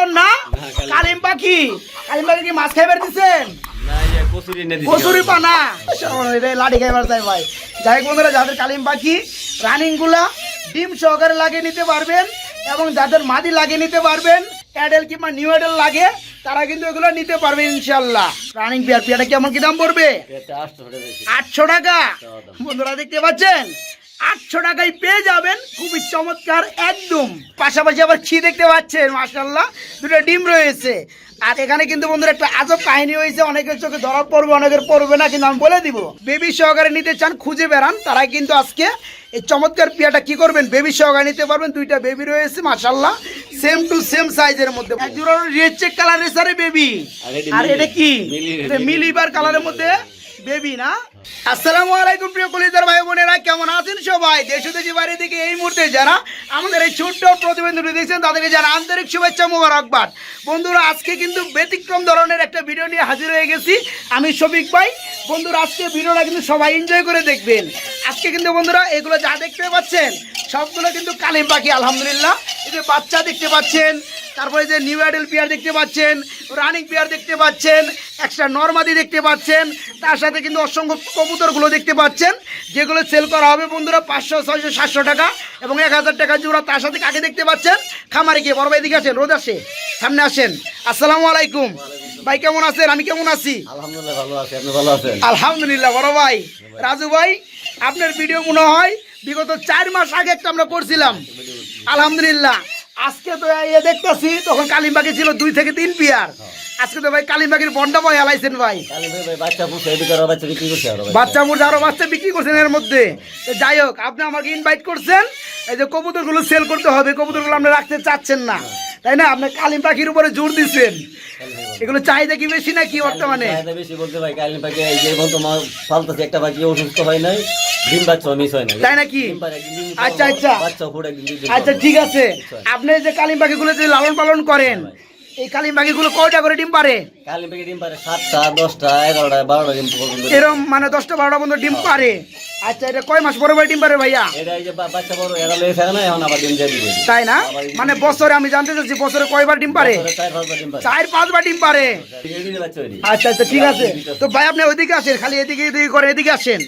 কবুতর না কালিম পাখি। কালিম পাখি কি মাছ খাইবার দিচ্ছেন না কচুরি এনে দিছি কচুরি পানা লাঠি খাইবার চাই ভাই। যাই বন্ধুরা যাদের কালিম পাখি রানিংগুলা ডিম সহকারে লাগিয়ে নিতে পারবেন এবং যাদের মাদি লাগিয়ে নিতে পারবেন অ্যাডেল কিংবা নিউ অ্যাডেল লাগে তারা কিন্তু এগুলো নিতে পারবে ইনশাল্লাহ রানিং পেয়ার পেয়ারটা কেমন কি দাম পড়বে? আটশো টাকা বন্ধুরা দেখতে পাচ্ছেন? আটশো টাকায় পেয়ে যাবেন। খুবই চমৎকার একদম। পাশাপাশি আবার ছি দেখতে পাচ্ছেন মাসাল্লাহ দুটো ডিম রয়েছে। আর এখানে কিন্তু বন্ধুরা একটা আজব কাহিনী হয়েছে অনেকের চোখে ধরা পড়বে অনেকের পড়বে না কিন্তু আমি বলে দিব। বেবি সহকারে নিতে চান খুঁজে বেড়ান। তারাই কিন্তু আজকে এই চমৎকার পিয়াটা কি করবেন? বেবি সহকারে নিতে পারবেন দুইটা বেবি রয়েছে মাসাল্লাহ সেম টু সেম সাইজের মধ্যে। রেড চেক কালারের সারে বেবি আর এটা কি? মিলিবার কালারের মধ্যে। বেবি না? আসসালামু আলাইকুম প্রিয় কলিজার ভাই বোনেরা, কেমন আছেন সবাই? দেশ দেশি বাড়ি থেকে এই মুহূর্তে যারা আমাদের এই ছোট্ট প্রতিবেদনটি দেখছেন, তাদেরকে যারা আন্তরিক শুভেচ্ছা মোবারকবাদ। বন্ধুরা, আজকে কিন্তু ব্যতিক্রম ধরনের একটা ভিডিও নিয়ে হাজির হয়ে গেছি আমি শফিক ভাই। বন্ধুরা, আজকে ভিডিওটা কিন্তু সবাই এনজয় করে দেখবেন। আজকে কিন্তু বন্ধুরা, এগুলো যা দেখতে পাচ্ছেন, সবগুলো কিন্তু কালিম পাখি, আলহামদুলিল্লাহ। এই যে বাচ্চা দেখতে পাচ্ছেন তারপরে যে নিউ অ্যাডেল পেয়ার দেখতে পাচ্ছেন রানিং পেয়ার দেখতে পাচ্ছেন এক্সট্রা নর্মাদি দেখতে পাচ্ছেন তার সাথে কিন্তু অসংখ্য কবুতরগুলো দেখতে পাচ্ছেন যেগুলো সেল করা হবে বন্ধুরা পাঁচশো ছয়শো সাতশো টাকা এবং এক হাজার টাকা জোড়া তার সাথে কাকে দেখতে পাচ্ছেন? খামারে গিয়ে বড় ভাই দিকে আসেন রোদ আসে সামনে আসেন। আসসালামু আলাইকুম। ভাই কেমন আছেন? আমি কেমন আছি? আলহামদুলিল্লাহ ভালো আছে। আপনি ভালো আছেন? আলহামদুলিল্লাহ বড় ভাই। রাজু ভাই আপনার ভিডিও মনে হয় বিগত চার মাস আগে একটা আমরা করছিলাম। আলহামদুলিল্লাহ। আজকে তো এ দেখতেছি তখন কালিমবাগে ছিল দুই থেকে তিন পিয়ার। আজকে তো ভাই কালিমবাগের বন্ডা বয় হালাইছেন ভাই। ভাই ভাই বাচ্চা মুরগি আরও বাচ্চা বিক্রি করছেন এর মধ্যে। যাই হোক আপনি আমাকে ইনভাইট করছেন এই যে কবুতরগুলো সেল করতে হবে কবুতরগুলো আপনি রাখতে চাচ্ছেন না। তাই না? আপনি কালিম পাখির উপরে জোর দিচ্ছেন। এগুলো চাহিদা কি বেশি নাকি বর্তমানে? চাহিদা বেশি বলতে ভাই কালিন পাখি এই যে বলতো মা ফালতাছে একটা পাখি অসুস্থ হয় নাই? ডিম বাচ্চা মিস হয় না তাই নাকি? আচ্ছা, আচ্ছা। আচ্ছা ঠিক আছে। আপনি যে কালিম পাখিগুলো যে লালন পালন করেন এই কালিম পাখিগুলো কয়টা করে ডিম পারে? কালি ডিম পারে সাতটা দশটা এগারোটা বারোটা ডিম এরম মানে দশটা বারোটা পর্যন্ত ডিম পারে। আচ্ছা এটা কয় মাস পরে পরে ডিম পারে ভাইয়া? এটা এই যে বাচ্চা বড় এরা লেগে থাকে না এখন আবার ডিম দিয়ে দিবে। তাই না? মানে বছরে আমি জানতে চাচ্ছি বছরে কয়বার ডিম পারে? চার পাঁচবার ডিম পারে। আচ্ছা আচ্ছা ঠিক আছে। তো ভাই আপনি ওইদিকে আসেন খালি এদিকে এদিকে করে এদিকে আসেন।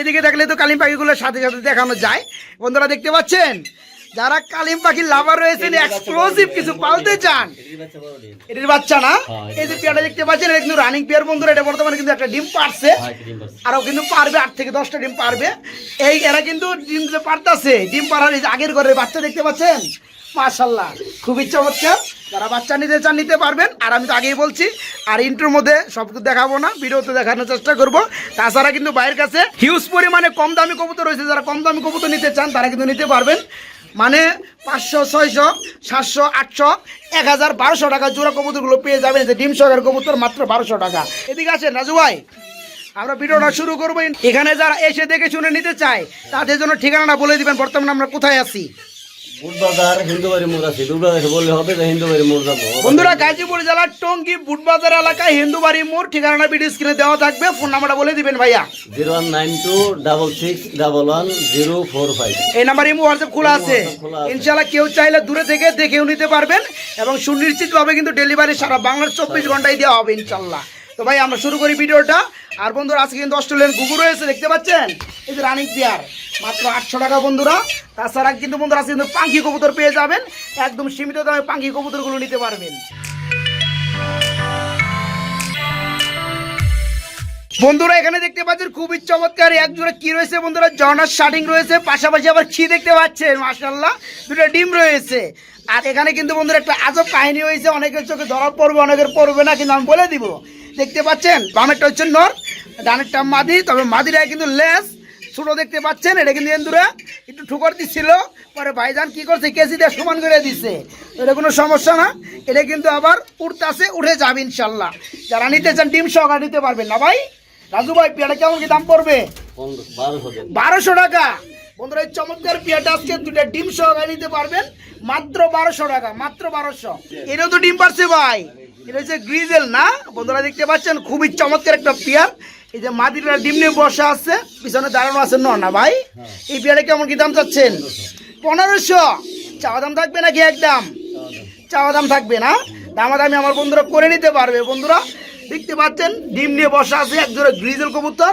এদিকে দেখলে তো কালিম পাখিগুলোর সাথে সাথে দেখানো যায়। বন্ধুরা দেখতে পাচ্ছেন? যারা কালিম পাখির লাভার রয়েছেন এক্সক্লুসিভ কিছু পালতে চান। এটির বাচ্চা না? হ্যাঁ, এই যে পেয়ারটা দেখতে পাচ্ছেন এটা কিন্তু রানিং পেয়ার বন্ধুরা এটা বর্তমানে কিন্তু একটা ডিম পারছে হ্যাঁ। আরও কিন্তু পারবে আট থেকে দশটা ডিম পারবে। এই এরা কিন্তু ডিম যে পারতাছে ডিম পারার আগের ঘরের বাচ্চা দেখতে পাচ্ছেন? মাশাল্লাহ খুবই চমৎকার। যারা বাচ্চা নিতে চান নিতে পারবেন। আর আমি তো আগেই বলছি আর ইন্টুর মধ্যে সব দেখাবো না ভিডিওতে দেখানোর চেষ্টা করব। তাছাড়া কিন্তু বাইরের কাছে হিউজ পরিমাণে কম দামি কবুতর রয়েছে যারা কম দামি কবুতর নিতে চান তারা কিন্তু নিতে পারবেন। মানে পাঁচশো, ছয়শো, সাতশো, আটশো, এক হাজার বারোশো টাকা জোড়া কবুতরগুলো পেয়ে যাবেন। যে ডিম সরের কবুতর, মাত্র বারোশো টাকা। এদিকে আছে রাজু ভাই। আমরা ভিডিওটা শুরু করব। এখানে যারা এসে দেখে শুনে নিতে চায়, তাদের জন্য ঠিকানাটা বলে দিবেন। বর্তমানে আমরা কোথায় আছি? বুধবাজার হিন্দুবাড়ি মোড় আছে বুধবাজার বললে হবে যে হিন্দুবাড়ি মোড় যাব বন্ধুরা গাজীপুর জেলার টঙ্গী বুটবাজার এলাকায় হিন্দুবাড়ি মোড় ঠিকানাটা ভিডিও স্ক্রিনে দেওয়া থাকবে ফোন নাম্বারটা বলে দিবেন ভাইয়া। Zero one nine two double six double one zero four five. এই নাম্বার ইমো হোয়াটসঅ্যাপ খোলা আছে। ইনশাআল্লাহ কেউ চাইলে দূরে থেকে দেখেও নিতে পারবেন এবং সুনিশ্চিতভাবে কিন্তু ডেলিভারি সারা বাংলার চব্বিশ ঘন্টায় দেওয়া হবে ইনশাল্লাহ তো ভাই আমরা শুরু করি ভিডিওটা। আর বন্ধুরা, আজকে কিন্তু অস্ট্রেলিয়ান কুকুর রয়েছে, দেখতে পাচ্ছেন? এই যে রানিং পেয়ার মাত্র আটশো টাকা বন্ধুরা। তাছাড়া কিন্তু বন্ধুরা, আজকে কিন্তু পাঙ্কি কবুতর পেয়ে যাবেন। একদম সীমিত দামে পাঙ্কি কবুতরগুলো নিতে পারবেন। বন্ধুরা, এখানে দেখতে পাচ্ছেন, খুবই চমৎকার এক কি রয়েছে বন্ধুরা? জর্নার শার্টিং রয়েছে, পাশাপাশি আবার খি দেখতে পাচ্ছেন? মাশাল্লাহ দুটো ডিম রয়েছে। আর এখানে কিন্তু বন্ধুরা, একটা আজব কাহিনী হয়েছে, অনেকের চোখে ধরা পড়বে, অনেকের পড়বে না, কিন্তু আমি বলে দিব দেখতে পাচ্ছেন বামেরটা হচ্ছে নর ডানেরটা মাদি, তবে মাদিরা কিন্তু লেস ছোট দেখতে পাচ্ছেন, এটা কিন্তু এন্দুরা একটু ঠুকর দিচ্ছিল, পরে ভাইজান কি করছে কেজি দিয়ে সমান করে দিচ্ছে এটা কোনো সমস্যা না, এটা কিন্তু আবার উঠতেছে উঠে যাবে ইনশাল্লাহ। যারা নিতে চান, ডিম সহকারে নিতে পারবেন না ভাই। রাজু ভাই, পেয়ারা কেমন কি দাম পড়বে? বারোশো টাকা। বন্ধুরা, এই চমৎকার পেয়ারটা আজকে দুটা ডিম সহকারে নিতে পারবেন, মাত্র বারোশো টাকা, মাত্র বারোশো। এটাও তো ডিম পারছে ভাই। এটা হচ্ছে গ্রিজেল না? বন্ধুরা দেখতে পাচ্ছেন খুবই চমৎকার একটা পেয়ার। এই যে মাদিটা ডিম নিয়ে বসে আছে পিছনে দাঁড়ানো আছে ন না ভাই এই পেয়ারে কেমন কি দাম চাচ্ছেন? পনেরোশো। চাওয়া দাম থাকবে নাকি একদম? চাওয়া দাম থাকবে না? দামাদামি আমার বন্ধুরা করে নিতে পারবে। বন্ধুরা দেখতে পাচ্ছেন ডিম নিয়ে বসা আছে এক জোড়া গ্রিজেল কবুতর।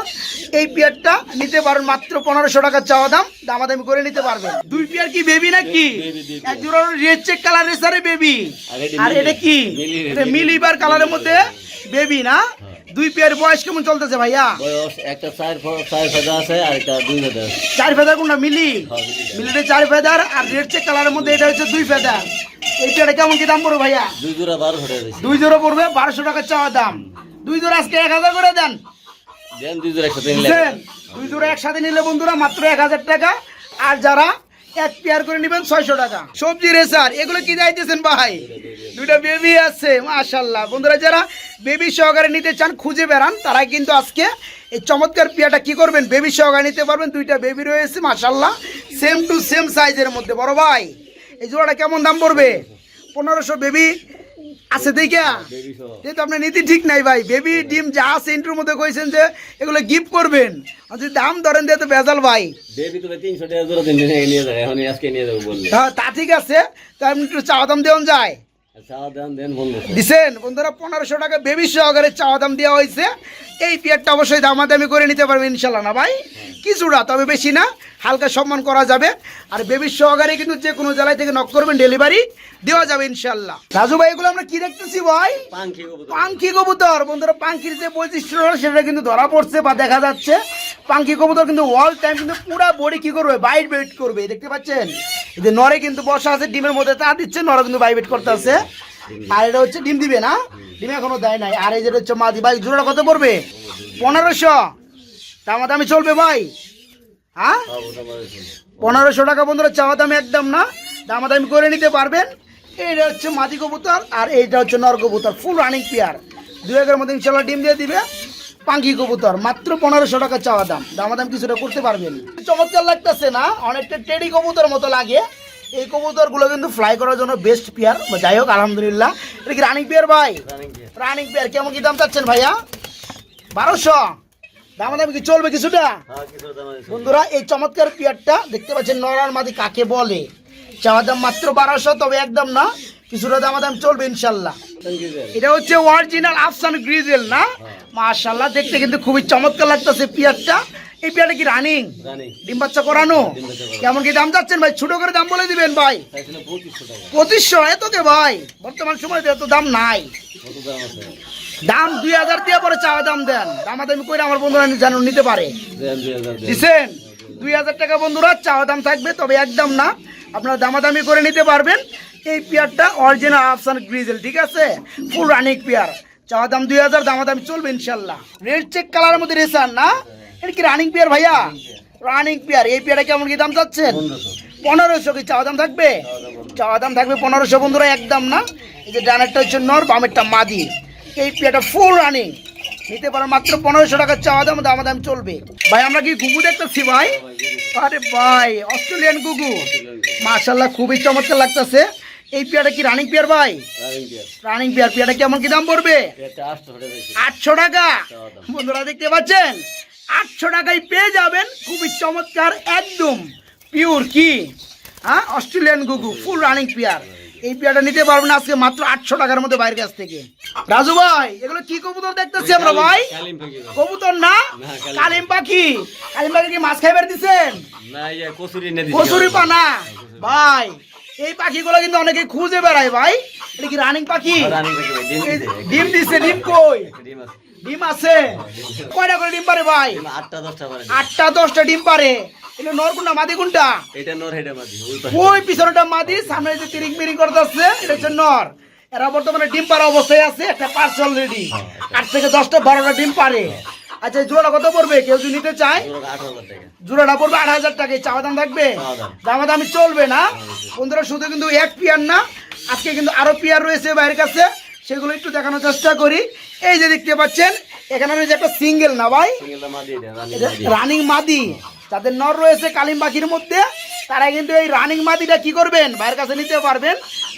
এই পেয়ারটা নিতে পারেন মাত্র পনেরোশো টাকা চাওয়া দাম দামাদামি করে নিতে পারবেন। দুই পেয়ার কি বেবি নাকি? Baby, baby। এক জোড়া রেড চেক কালার রেসারে বেবি আর এটা কি? এটা মিলিবার কালারের মধ্যে বেবি না? দুই পেয়ার বয়স কেমন চলতেছে ভাইয়া? বয়স একটা চার চার ফেদা আছে আর একটা দুই ফেদা চার ফেদার কোনটা? মিলি? হ্যাঁ, মিলি। মিলিতে চার ফেদার আর রেড চেক কালারের মধ্যে এটা হচ্ছে দুই ফেদার এই পেয়ারটা কেমন কি দাম পড়বে ভাইয়া? দুই জোড়া বারো দুই জোড়া পড়বে বারোশো টাকা চাওয়া দাম। দুই জোড়া আজকে এক হাজার করে দেন। দেন দুই জোড়া একসাথে নিলে। দুই জোড়া একসাথে নিলে বন্ধুরা মাত্র এক হাজার টাকা। আর যারা এক পেয়ার করে নেবেন ছয়শো টাকা। সবজি রেসার এগুলো কি যাইতেছেন ভাই? দুইটা বেবি আছে মাশাল্লাহ বন্ধুরা যারা বেবি সহকারে নিতে চান খুঁজে বেড়ান তারা কিন্তু আজকে এই চমৎকার পেয়ারটা কি করবেন? বেবি সহকারে নিতে পারবেন দুইটা বেবি রয়েছে মাশাল্লাহ সেম টু সেম সাইজের মধ্যে। বড় ভাই। এই জোড়াটা কেমন দাম পড়বে? পনেরোশো বেবি আছে দেখা বেবি যেহেতু আপনার নীতি ঠিক নাই ভাই বেবি ডিম যা আছে ইন্টুর মধ্যে কইছেন যে এগুলো গিফট করবেন। আর যদি দাম ধরেন দিয়ে তো বেজাল ভাই। বেবি তো তিনশো টাকা জোড়া নিয়ে যাবে এখন আজকে নিয়ে যাব বললে। হ্যাঁ তা ঠিক আছে। তা আপনি একটু চাওয়া দাম দেওয়া যায়। দিছেন? বন্ধুরা পনেরোশো টাকা বেবি সহকারে চাওয়া দাম দেওয়া হয়েছে। এই পেয়ারটা অবশ্যই দামাদামি করে নিতে পারবেন ইনশাল্লাহ না ভাই? কিছুটা তবে বেশি না। হালকা সম্মান করা যাবে। আর বেবি সহকারে কিন্তু যে কোনো জেলায় থেকে নক করবেন ডেলিভারি দেওয়া যাবে ইনশাল্লাহ রাজু ভাই এগুলো আমরা কি দেখতেছি ভাই? পাঙ্খি কবুতর। বন্ধুরা পাঙ্কির যে বৈশিষ্ট্য সেটা কিন্তু ধরা পড়ছে বা দেখা যাচ্ছে। পাঙ্কি কবুতর কিন্তু অল টাইম কিন্তু পুরো বডি কি করবে? বাইট বাইট করবে, দেখতে পাচ্ছেন? যে নরে কিন্তু বসা আছে ডিমের মধ্যে, তা দিচ্ছে নরে কিন্তু বাইট করতে আছে। আর এটা হচ্ছে ডিম দিবে না? ডিম এখনও দেয় নাই। আর এই যেটা হচ্ছে মাদি ভাই জোড়াটা কত পড়বে? পনেরোশো। দামা দামি চলবে ভাই। হ্যাঁ? পনেরোশো টাকা বন্ধুরা চাওয়া দাম একদম না। দামাদামি করে নিতে পারবেন। এইটা হচ্ছে মাদি কবুতর, আর এইটা হচ্ছে নর কবুতর ফুল রানিং পেয়ার দু একের মধ্যে ইনশাল্লাহ ডিম দিয়ে দিবে। পাঙ্কি কবুতর মাত্র পনেরোশো টাকা চাওয়া দাম। দামাদাম কিছুটা করতে পারবেন। চমৎকার লাগতেছে না? অনেকটা টেডি কবুতর মতো লাগে। এই কবুতরগুলো কিন্তু ফ্লাই করার জন্য বেস্ট পেয়ার যাই হোক আলহামদুলিল্লাহ। এটা কি রানিং পেয়ার ভাই? রানিং পেয়ার কেমন কি দাম চাচ্ছেন ভাইয়া? বারোশো। দামাদামি কি চলবে কিছুটা? হ্যাঁ বন্ধুরা এই চমৎকার পেয়ারটা দেখতে পাচ্ছেন নরার মাদি কাকে বলে? চাওয়া দাম মাত্র বারোশো তবে একদম না। কিছুটা দাম দাম চলবে ইনশাল্লাহ এটা হচ্ছে অরিজিনাল আফসান গ্রিজেল না? মাশাল্লাহ দেখতে কিন্তু খুবই চমৎকার লাগতেছে পিয়ারটা এই পিয়ারটা কি রানিং ডিম বাচ্চা করানো? ডিম বাচ্চা করানো। কেমন কি দাম যাচ্ছেন ভাই? ছোট করে দাম বলে দিবেন ভাই। পঁচিশশো এত কে ভাই? বর্তমান সময় এত দাম নাই। দাম দুই হাজার দিয়ে পরে চাওয়া দাম দেন। দামাদামি করে আমার বন্ধুরা যেন নিতে পারে। হাজার দুই হাজার টাকা বন্ধুরা চাওয়া দাম থাকবে তবে একদম না। আপনারা দামাদামি করে নিতে পারবেন। এই পেয়ারটা অরিজিনাল আফসান গ্রিজেল ঠিক আছে? Full running pair. চাওয়া দাম দুই হাজার দামাদামি চলবে ইনশাল্লাহ। রেড চেক কালারের মধ্যে রেসান না? এটা কি রানিং পেয়ার ভাইয়া? Running pair. এই পেয়ারটা কেমন কি দাম চাচ্ছেন? পনেরোশো কি চাওয়া দাম থাকবে? চাওয়া দাম থাকবে পনেরোশো বন্ধুরা, একদম না? এই যে ডানেরটা হচ্ছে নর, বামেরটা মাদি। এই পেয়ারটা ফুল রানিং নিতে পারেন মাত্র পনেরোশো টাকার চাওয়া দাম দাম দাম চলবে। ভাই, আমরা কি গুগু দেখতেছি ভাই? আরে ভাই, অস্ট্রেলিয়ান গুগু মাশাল্লাহ খুবই চমৎকার লাগতেছে। এই পেয়ারটা কি রানিং পেয়ার ভাই? রানিং পেয়ার পেয়ারটা কেমন কি দাম পড়বে? আটশো টাকা বন্ধুরা দেখতে পাচ্ছেন? আটশো টাকায় পেয়ে যাবেন খুবই চমৎকার একদম পিওর কি? হ্যাঁ? অস্ট্রেলিয়ান গুগু ফুল রানিং পেয়ার এই পেয়ারটা নিতে পারবেন আজকে মাত্র আটশো টাকার মধ্যে বাইরের কাছ থেকে। রাজু ভাই এগুলো কি কবুতর দেখতেছি আমরা ভাই? কবুতর না? কালিম। পাখি। কালিম পাখি। কি মাছ খাইবার দিচ্ছেন কচুরি পানা? ভাই এই পাখিগুলো কিন্তু অনেকে খুঁজে বেড়ায় ভাই। এটা কি রানিং পাখি? ভাই, ডিম দিছে। ডিম কই? ডিম আছে। কয়টা করে ডিম পারে ভাই? আটটা দশটা পারে। আটটা দশটা ডিম পারে। এটা নর কোনটা মাদি কোনটা? এটা নর হেডে মাঝি ওই। পিছনটা মাদি সামনে যে তিরিং মিরিং করতেছে এটা হচ্ছে নর। এরা বর্তমানে ডিম পাড়া অবস্থায় আছে একটা পার্সেল রেডি। আট থেকে দশটা বারোটা ডিম পারে আচ্ছা জোড়া কত পড়বে? কেউ যদি নিতে চায়? জোড়াটা পড়বে আট হাজার টাকা। চাওয়া দাম থাকবে? চাওয়া দাম। চলবে না? বন্ধুরা শুধু কিন্তু এক পিয়ার না আজকে কিন্তু আরও পিয়ার রয়েছে বাইরের কাছে। সেগুলো একটু দেখানোর চেষ্টা করি। এই যে দেখতে পাচ্ছেন এখানে রয়েছে একটা সিঙ্গেল না ভাই? রানিং মাদি। যাদের নর রয়েছে কালিম পাখির মধ্যে তারা কিন্তু এই রানিং মাদিটা কি করবেন? ভাইয়ের কাছে নিতে পারবেন।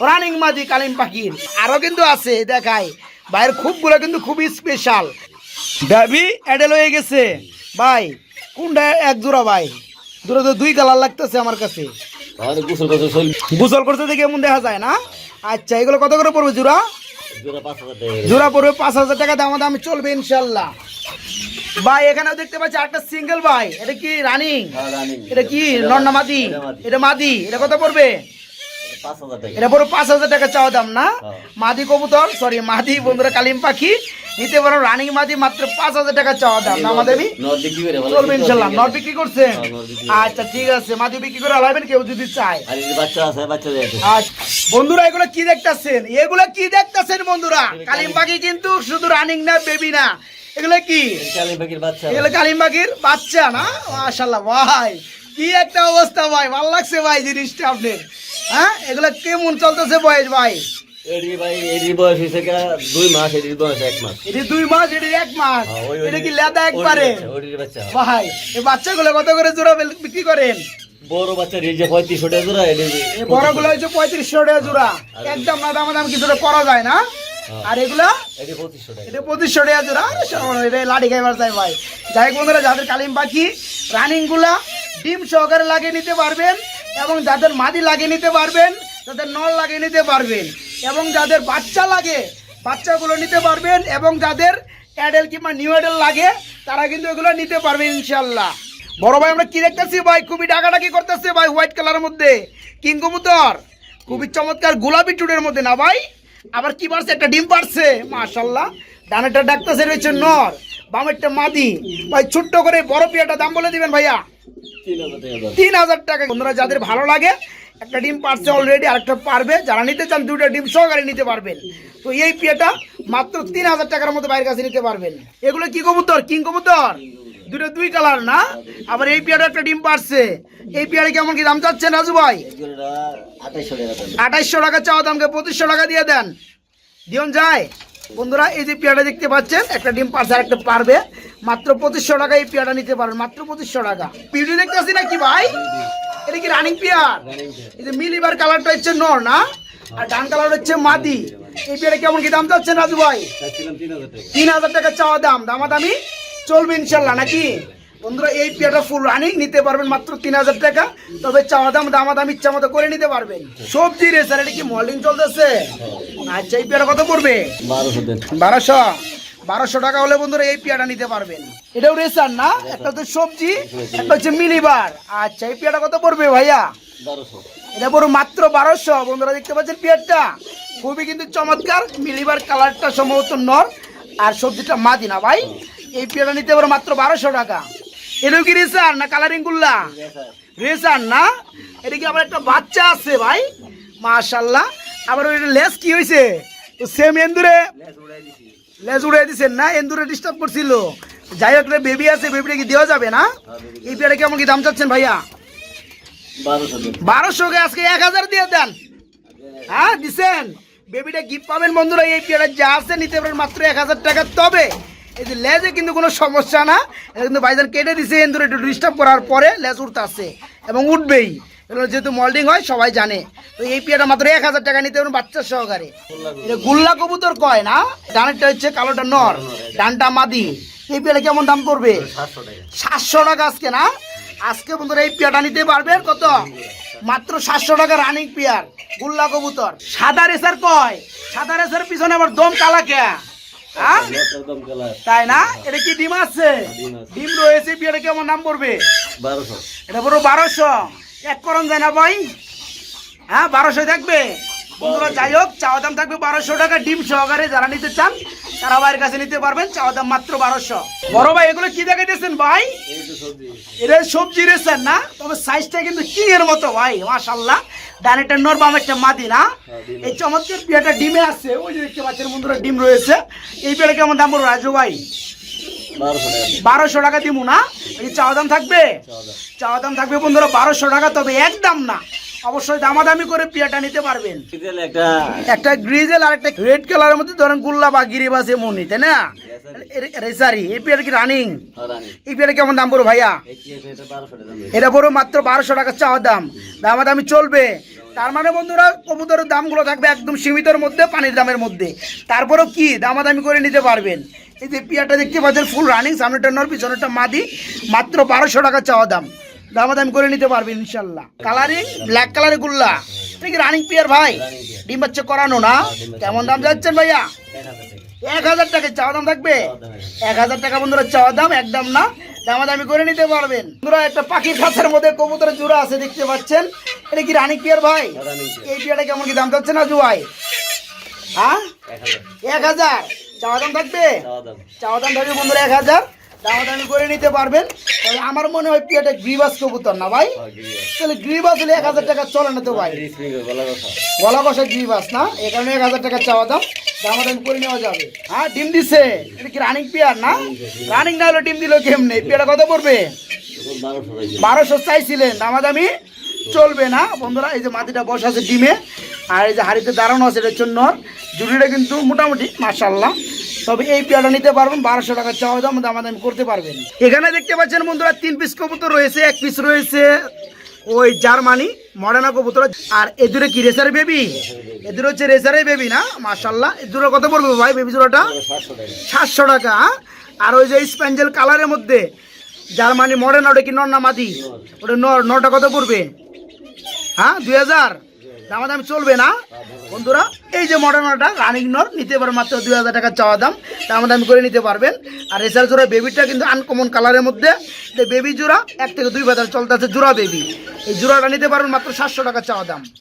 রানিং মাদি কালিম পাখির। আরও কিন্তু আছে দেখাই। ভাইয়ের খুবগুলো কিন্তু খুবই স্পেশাল ডাবি অ্যাডেল হয়ে গেছে। ভাই কোনটা এক জোড়া ভাই। জোড়া তো দুই কালার লাগতেছে আমার কাছে। গোসল করতে দেখে এমন দেখা যায় না? আচ্ছা এগুলো কত করে পড়বে জোড়া? জোড়া পড়বে পাঁচ হাজার টাকা দাম দাম চলবে ইনশাল্লাহ। ভাই এখানেও দেখতে পাচ্ছি একটা সিঙ্গেল ভাই। এটা কি রানিং? হ্যাঁ, এটা কি নন্না মাদি। এটা মাদি। এটা কত পড়বে? এটা পুরো পাঁচ হাজার টাকা চাওয়া দাম না। মাদি কবুতর সরি মাদি বন্ধুরা কালিম পাখি। নিতে পারো রানিং মাদি মাত্র পাঁচ হাজার টাকা চাওয়া দাম। না আমাদের চলবে ইনশাল্লাহ। নট বিক্রি করছেন? হ্যাঁ, আচ্ছা ঠিক আছে। মাদি বিক্রি করে আলাবেন কেউ যদি চায়। আচ্ছা, বন্ধুরা এগুলো কি দেখতেছেন? এগুলো কি দেখতেছেন বন্ধুরা? কালিম পাখি কিন্তু শুধু রানিং না বেবি না। এগুলো কি? কালী পাখির বাচ্চা। এগুলো কালিম পাখির বাচ্চা না? মাশাল্লাহ ভাই। কি একটা অবস্থা ভাই? ভালো লাগছে ভাই জিনিসটা আপনি। হ্যাঁ? এগুলো কেমন চলতেছে বয়স ভাই? এডি ভাই এডি বয়স হয়েছে দুই মাস এডির বয়স এক মাস। এটি দুই মাস এটি এক মাস। হ্যাঁ, এটা কি লেদা একবারে? ভাই এই বাচ্চাগুলো কত করে জোড়া বিক্রি করেন? বড় বাচ্চা রেজে পঁয়ত্রিশশো টাকা জোড়া এডি এই বড়গুলো হচ্ছে পঁয়ত্রিশশো টাকা জোড়া। একদম না দাম দাম কিছুটা করা যায় না। হ্যাঁ। আর এগুলা? এটা পঁচিশশো টাকা। জোড়া। এটা লাঠি খাইবার ভাই। যাই বন্ধুরা যাদের কালিম পাখি রানিংগুলা ডিম সহকারে লাগিয়ে নিতে পারবেন এবং যাদের মাদি লাগিয়ে নিতে পারবেন, যাদের নল লাগিয়ে নিতে পারবেন এবং যাদের বাচ্চা লাগে, বাচ্চাগুলো নিতে পারবেন এবং যাদের অ্যাডেল কিংবা নিউ অ্যাডেল লাগে, তারা কিন্তু এগুলো নিতে পারবেন ইনশাল্লাহ বড় ভাই, আমরা কি দেখতেছি ভাই? খুবই ডাকাডাকি করতেছে ভাই হোয়াইট কালারের মধ্যে। কিং কবুতর। খুবই চমৎকার গোলাপি টুডের মধ্যে না ভাই? আবার কি পারছে একটা ডিম পারছে মাশাল্লাহ ডানেরটা ডাকতেছে রয়েছে নর। বামেরটা মাদি। ভাই, ছোট্ট করে বড় পিয়াটা দাম বলে দিবেন ভাইয়া। তিন হাজার টাকা বন্ধুরা যাদের ভালো লাগে একটা ডিম পারছে অলরেডি আরেকটা পারবে। যারা নিতে চান দুটো ডিম সহকারে নিতে পারবেন। তো এই পিয়াটা মাত্র তিন হাজার টাকার মতো বাইরের কাছে নিতে পারবেন। এগুলো কি কবুতর? কিং কবুতর? দুটো দুই কালার না? আবার এই পিয়াটা একটা ডিম পারছে। এই পিয়ারে কেমন কি দাম চাচ্ছেন রাজু ভাই? আঠাইশশো টাকা চাওয়া দামকে পঁচিশশো টাকা দিয়ে দেন। দিয়ন যায়। বন্ধুরা এই যে পেয়ারা দেখতে পাচ্ছেন একটা ডিম পারছে একটা পারবে। মাত্র পঁচিশশো টাকা এই পেয়ারা নিতে পারবেন মাত্র পঁচিশশো টাকা। পিউরি দেখতে আসি নাকি ভাই? এটা কি রানিং পেয়ার? এই যে মিলিবার কালারটা হচ্ছে নর না? আর ডান কালার হচ্ছে মাদি। এই পেয়ারা কেমন কি দাম চাচ্ছেন রাজু ভাই? তিন হাজার টাকা। তিন হাজার টাকা চাওয়া দাম দামাদামি চলবে ইনশাল্লাহ নাকি? বন্ধুরা এই পেয়ারটা ফুল রানিং নিতে পারবেন মাত্র তিন হাজার টাকা। তবে চাওয়া দাম দামা দাম ইচ্ছা মতো করে নিতে পারবেন। সবজি রে স্যার এটা কি মল্ডিং চলতেছে? আচ্ছা এই পেয়ারা কত পড়বে? বারোশো বারোশো? বারোশো টাকা হলে বন্ধুরা এই পেয়ারা নিতে পারবেন। এটাও রেসার না? একটা হচ্ছে সবজি একটা হচ্ছে মিলিবার আচ্ছা এই পেয়ারা কত পড়বে ভাইয়া? এটা পুরো মাত্র বারোশো। বন্ধুরা দেখতে পাচ্ছেন পেয়ারটা? খুবই কিন্তু চমৎকার। মিলিবার কালারটা সম্ভবত নর আর সবজিটা মাদি না ভাই এই পেয়ারটা নিতে পারো মাত্র বারোশো টাকা। এটাও কি রেসার না কালারিং গুল্লা? রেসার না? এটা কি আবার একটা বাচ্চা আছে ভাই? মাশাল্লাহ আবার ওই লেস কি হয়েছে সেম এন্দুরে? লেজ উড়াই দিছেন না? এন্দুরে ডিস্টার্ব করছিল। যাই হোক বেবি আছে বেবিটা কি দেওয়া যাবে না? এই পেয়ারে কেমন কি দাম চাচ্ছেন ভাইয়া? বারোশো আজকে এক হাজার দিয়ে দেন। হ্যাঁ দিছেন। বেবিটা গিফট পাবেন বন্ধুরা এই পেয়ারা যা আছে নিতে পারেন মাত্র এক হাজার টাকা। তবে এই যে লেজে কিন্তু কোনো সমস্যা না। এটা কিন্তু ভাইজান কেটে দিছে এন্দুর একটু ডিস্টার্ব করার পরে লেজ উঠতে এবং উঠবেই। এগুলো যেহেতু মল্ডিং হয় সবাই জানে। তো এই পিয়াটা মাত্র এক হাজার টাকা নিতে পারেন বাচ্চা সহকারে। এটা গুল্লা কবুতর কয় না? ডানেরটা হচ্ছে কালোটা নর ডানটা মাদি। এই পেয়ারা কেমন দাম পড়বে? সাতশো টাকা। আজকে না? আজকে বন্ধুরা এই পেয়ারটা নিতে পারবেন কত? মাত্র সাতশো টাকা রানিং পিয়ার গুল্লা কবুতর। সাদা রেসার কয়? সাদা রেসার পিছনে আবার দম কালা কে? একদম কালার তাই না? এটা কি ডিম আছে? ডিম রয়েছে পেয়ারে কেমন নাম পড়বে? বারোশো। এটা পুরো বারোশো। এক করণ যায় না ভাই। হ্যাঁ বারোশো থাকবে যাই হোক চাওয়া দাম থাকবে বারোশো টাকা। ডিম সহকারে যারা নিতে চান তারা ভাইয়ের কাছে নিতে পারবেন চাওয়া দাম মাত্র বারোশো। বড় ভাই এগুলো কি দেখাইতেছেন ভাই? এটা সবজি রেসার না তবে সাইজটা কিন্তু কিং এর মতো ভাই মাশাল্লাহ ডানেরটা নর বামেরটা মাদি না? এই চমৎকার পিয়াটা ডিমে আছে ওই যে দেখতে পাচ্ছেন বন্ধুরা ডিম রয়েছে। এই পেয়ারা কেমন দাম পড়বে রাজু ভাই? বারোশো টাকা। দিমু না? এই চাওয়া দাম থাকবে। চাওয়া দাম। থাকবে বন্ধুরা বারোশো টাকা তবে একদম না। অবশ্যই দামাদামি করে পিয়াটা নিতে পারবেন। একটা গ্রিজেল আর একটা রেড কালারের মধ্যে ধরেন গুল্লা বা গিরিবাস এমনই তাই না? রেসারি এই কি রানিং এই কেমন দাম পড়বে ভাইয়া? এটা পড়ো মাত্র বারোশো টাকা দাম। দামাদামি চলবে। তার মানে বন্ধুরা কবুতরের দামগুলো থাকবে একদম সীমিতর মধ্যে পানির দামের মধ্যে। তারপরেও কি দামাদামি করে নিতে পারবেন। এই যে পিয়াটা দেখতে পাচ্ছেন ফুল রানিং সামনেটা নর পিছনেরটা মাদি মাত্র বারোশো টাকা চাওয়া দাম। দামাদামি করে নিতে পারবেন ইনশাল্লাহ। কালারিং ব্ল্যাক কালারের গুল্লা। এটা কি রানিং পিয়ার ভাই? ডিম বাচ্চা করানো না? কেমন দাম যাচ্ছেন ভাইয়া? এক হাজার টাকা চাওয়া দাম থাকবে? এক হাজার। টাকা বন্ধুরা চাওয়া দাম একদম না। দামাদামি করে নিতে পারবেন। বন্ধুরা একটা পাখির খাঁচার মধ্যে কবুতরের জোড়া আছে দেখতে পাচ্ছেন? এটা কি রানিং পিয়ার ভাই। এই পিয়ারটা কেমন কি দাম যাচ্ছে না জুয়াই হ্যাঁ? এক হাজার। চাওয়া দাম থাকবে? চাওয়া দাম থাকবে বন্ধুরা এক হাজার। দামাদামি করে নিতে পারবেন। তবে আমার মনে হয় পিয়াটা গ্রিবাস কবুতর না ভাই। হ্যাঁ, তাহলে গ্রিবাস হলে এক হাজার টাকা চলে না তো ভাই? গলা কষা গ্রিবাস না? কারণে এক হাজার টাকা চাওয়া দাম। দামাদামি করে নেওয়া যাবে। হ্যাঁ ডিম দিছে। এটা কি রানিং পিয়ার না? রানিং না হলে ডিম দিল কেমনে? পিয়াটা কত পড়বে? বারোশো চাইছিলেন। দামাদামি চলবে না। বন্ধুরা এই যে মাটিটা বসা আছে ডিমে। আর এই যে হাড়িতে দাঁড়ানো আছে এটার জন্য জুড়িটা কিন্তু মোটামুটি মার্শাল্লাহ তবে এই পেয়ারটা নিতে পারবেন, বারোশো টাকা চাওয়া দাম, দামাদামি করতে পারবেন। এখানে দেখতে পাচ্ছেন বন্ধুরা, তিন পিস কবুতর রয়েছে, এক পিস রয়েছে ওই জার্মানি, মডার্না কবুতর। আর এদুরে কি, রেসার বেবি? এদুরে হচ্ছে রেসারের বেবি না? মার্শাল্লাহ এদুরে কত পড়বে ভাই বেবি জোড়াটা? সাতশো টাকা হ্যাঁ? আর ওই যে স্প্যাঞ্জেল কালারের মধ্যে, জার্মানি মডার্ন, ওটা কি নর না মাদি? ওটা নটা কত পড়বে? হ্যাঁ দুই হাজার? দামাদামি চলবে না। বন্ধুরা, এই যে মডার্নটা রানিং নর নিতে পারবেন মাত্র দুই হাজার টাকার চাওয়া দাম। দামাদামি করে নিতে পারবেন। আর এছাড়া জোড়া বেবিটা কিন্তু আনকমন কালারের মধ্যে। বেবি জোড়া এক থেকে দুই বাজার চলতে আছে জোড়া বেবি এই জোড়াটা নিতে পারবেন মাত্র সাতশো টাকার চাওয়া দাম।